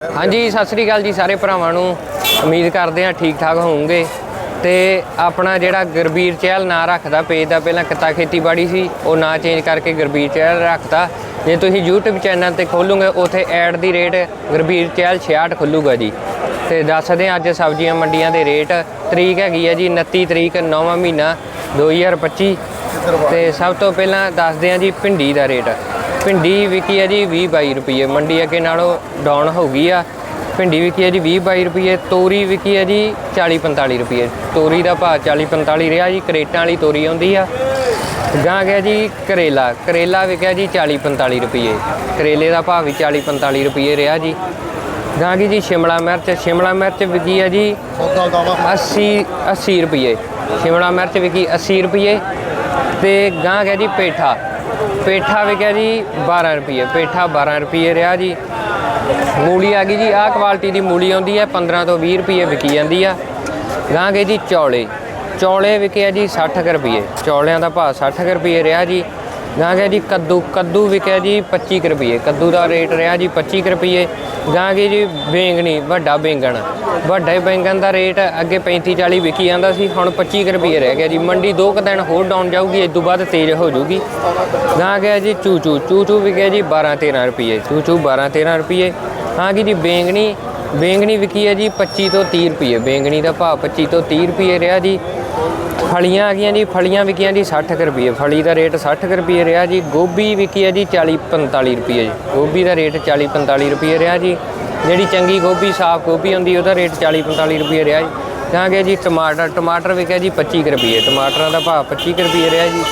ਹਾਂਜੀ, ਸਤਿ ਸ੍ਰੀ ਅਕਾਲ ਜੀ ਸਾਰੇ ਭਰਾਵਾਂ ਨੂੰ। ਉਮੀਦ ਕਰਦੇ ਹਾਂ ਠੀਕ ਠਾਕ ਹੋਵੋਗੇ। ਤੇ ਆਪਣਾ ਜਿਹੜਾ ਗੁਰਬੀਰ ਚਹਿਲ ਨਾਂ ਰੱਖਦਾ ਪੇਜ ਦਾ ਪਹਿਲਾਂ ਕਿੱਤਾ ਖੇਤੀਬਾੜੀ ਸੀ, ਉਹ ਨਾਂ ਚੇਂਜ ਕਰਕੇ ਗੁਰਬੀਰ ਚਹਿਲ ਰੱਖਦਾ ਜੇ ਤੁਸੀਂ YouTube ਚੈਨਲ ਤੇ ਖੋਲੋਗੇ, ਉਥੇ at the rate Gurbir Chahal 66 ਖੁੱਲੂਗਾ ਜੀ। ਤੇ ਦੱਸਦੇ ਹਾਂ ਅੱਜ ਸਬਜ਼ੀਆਂ ਮੰਡੀਆਂ ਦੇ ਰੇਟ ਤਰੀਕ ਹੈਗੀ ਆ ਜੀ 29 ਤਰੀਕ 9ਵਾਂ ਮਹੀਨਾ 2025 ਤੇ ਸਭ ਤੋਂ ਪਹਿਲਾਂ ਦੱਸਦੇ ਹਾਂ ਜੀ ਭਿੰਡੀ ਦਾ ਰੇਟ ਭਿੰਡੀ ਵਿਕੀ ਹੈ ਜੀ 20 22 ਰੁਪਏ ਮੰਡੀ ਅੱਗੇ ਨਾਲੋਂ ਡਾਊਨ ਹੋ ਗਈ ਆ। ਭਿੰਡੀ ਵਿਕੀ ਹੈ ਜੀ 20 22 ਰੁਪਏ ਤੋਰੀ ਵਿਕੀ ਹੈ ਜੀ 40 45 ਰੁਪਏ ਤੋਰੀ ਦਾ ਭਾਅ 40 45 ਰਿਹਾ ਜੀ ਕਰੇਟਾਂ ਵਾਲੀ ਤੋਰੀ ਆਉਂਦੀ ਆ। ਗਾਂ ਗਿਆ ਜੀ ਕਰੇਲਾ ਕਰੇਲਾ ਵਿਕਿਆ ਜੀ 40 45 ਰੁਪਏ ਕਰੇਲੇ ਦਾ ਭਾਅ ਵੀ 40 45 ਰੁਪਏ ਰਿਹਾ ਜੀ। ਗਾਂ ਗਈ ਜੀ ਸ਼ਿਮਲਾ ਮਿਰਚ ਸ਼ਿਮਲਾ ਮਿਰਚ ਵਿਕੀ ਹੈ ਜੀ 80 80 ਰੁਪਏ ਸ਼ਿਮਲਾ ਮਿਰਚ ਵਿਕੀ 80 ਰੁਪਏ ਤੇ ਗਾਂ ਗਿਆ ਜੀ ਪੇਠਾ। ਪੇਠਾ ਵਿਕਿਆ ਜੀ 12 ਰੁਪਏ ਪੇਠਾ 12 ਰੁਪਏ ਰਿਹਾ ਜੀ। ਮੂਲੀ ਆ ਗਈ ਜੀ। ਆਹ ਕੁਆਲਿਟੀ ਦੀ ਮੂਲੀ ਆਉਂਦੀ ਹੈ 15 ਤੋਂ 20 ਰੁਪਏ ਵਿਕੀ ਜਾਂਦੀ ਆ। ਗਾਂ ਗਏ ਜੀ ਚੌਲੇ। ਚੌਲੇ ਵਿਕਿਆ ਜੀ 60 ਕੁ ਰੁਪਏ ਚੌਲਿਆਂ ਦਾ ਭਾਅ 60 ਕੁ ਰੁਪਏ ਰਿਹਾ ਜੀ। ਗਾਂ ਗਿਆ ਜੀ ਕੱਦੂ ਕੱਦੂ ਵਿਕਿਆ ਜੀ 25 ਕੁ ਰੁਪਏ ਕੱਦੂ ਦਾ ਰੇਟ ਰਿਹਾ ਜੀ 25 ਕੁ ਰੁਪਏ ਗਾਂ ਗਈ ਜੀ ਬੈਂਗਣੀ ਵੱਡਾ ਬੈਂਗਣ। ਵੱਡੇ ਬੈਂਗਣ ਦਾ ਰੇਟ ਅੱਗੇ 35 40 ਵਿਕੀ ਜਾਂਦਾ ਸੀ, ਹੁਣ 25 ਕੁ ਰੁਪਏ ਰਹਿ ਗਿਆ ਜੀ। ਮੰਡੀ ਦੋ ਕੁ ਦਿਨ ਹੋਰ ਡਾਊਨ ਜਾਊਗੀ ਇਸ ਤੋਂ ਬਾਅਦ ਤੇਜ਼ ਹੋ ਜਾਊਗੀ। ਗਾਂ ਗਿਆ ਜੀ ਚੂਚੂ ਚੂਚੂ ਵਿਕਿਆ ਜੀ 12 13 ਰੁਪਏ ਚੂਚੂ 12 13 ਰੁਪਏ ਹਾਂ ਕੀ ਜੀ ਬੈਂਗਣੀ ਬੈਂਗਣੀ ਵਿਕੀ ਹੈ ਜੀ 25 ਤੋਂ 30 ਰੁਪਏ ਬੈਂਗਣੀ ਦਾ ਭਾਅ 25 ਤੋਂ 30 ਰੁਪਏ ਰਿਹਾ ਜੀ। ਫਲੀਆਂ ਆ ਗਈਆਂ ਜੀ, ਫਲੀਆਂ ਵਿਕੀਆਂ ਜੀ 60 ਕੁ ਰੁਪਏ ਫਲੀ ਦਾ ਰੇਟ 60 ਕੁ ਰੁਪਏ ਰਿਹਾ ਜੀ, ਗੋਭੀ ਵਿਕੀ ਹੈ ਜੀ 40 45 ਰੁਪਏ ਜੀ। ਗੋਭੀ ਦਾ ਰੇਟ 40 45 ਰੁਪਏ ਰਿਹਾ ਜੀ। ਜਿਹੜੀ ਚੰਗੀ ਗੋਭੀ, ਸਾਫ਼ ਗੋਭੀ ਹੁੰਦੀ, ਉਹਦਾ ਰੇਟ 40 45 ਰੁਪਏ ਰਿਹਾ ਜੀ। ਤਾਂ ਕਹਾਂਗੇ ਜੀ ਟਮਾਟਰ ਟਮਾਟਰ ਵਿਕਿਆ ਜੀ 25 ਕੁ ਰੁਪਏ ਟਮਾਟਰਾਂ ਦਾ ਭਾਅ 25 ਕੁ ਰੁਪਏ ਰਿਹਾ ਜੀ।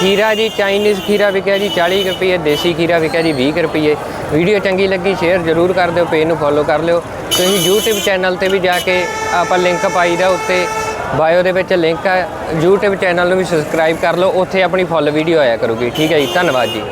ਖੀਰਾ ਜੀ, ਚਾਈਨੀਜ਼ ਖੀਰਾ ਵਿਕਿਆ ਜੀ 40 ਕੁ ਰੁਪਏ ਦੇਸੀ ਖੀਰਾ ਵਿਕਿਆ ਜੀ 20 ਕੁ ਰੁਪਏ ਵੀਡੀਓ ਚੰਗੀ ਲੱਗੀ, ਸ਼ੇਅਰ ਜ਼ਰੂਰ ਕਰ ਦਿਓ, ਪੇਜ ਨੂੰ ਫੋਲੋ ਕਰ ਲਿਓ। ਤੁਸੀਂ YouTube ਚੈਨਲ ਤੇ ਵੀ ਜਾ ਕੇ ਆਪਾਂ ਲਿੰਕ ਪਾਈ ਦਾ ਉੱਤੇ ਬਾਇਓ ਦੇ ਵਿੱਚ ਲਿੰਕ ਹੈ YouTube ਚੈਨਲ ਨੂੰ ਵੀ ਸਬਸਕ੍ਰਾਈਬ ਕਰ ਲਓ, ਉੱਥੇ ਆਪਣੀ ਫੁੱਲ ਵੀਡੀਓ ਆਇਆ ਕਰੂਗੀ। ਠੀਕ ਹੈ ਜੀ, ਧੰਨਵਾਦ ਜੀ।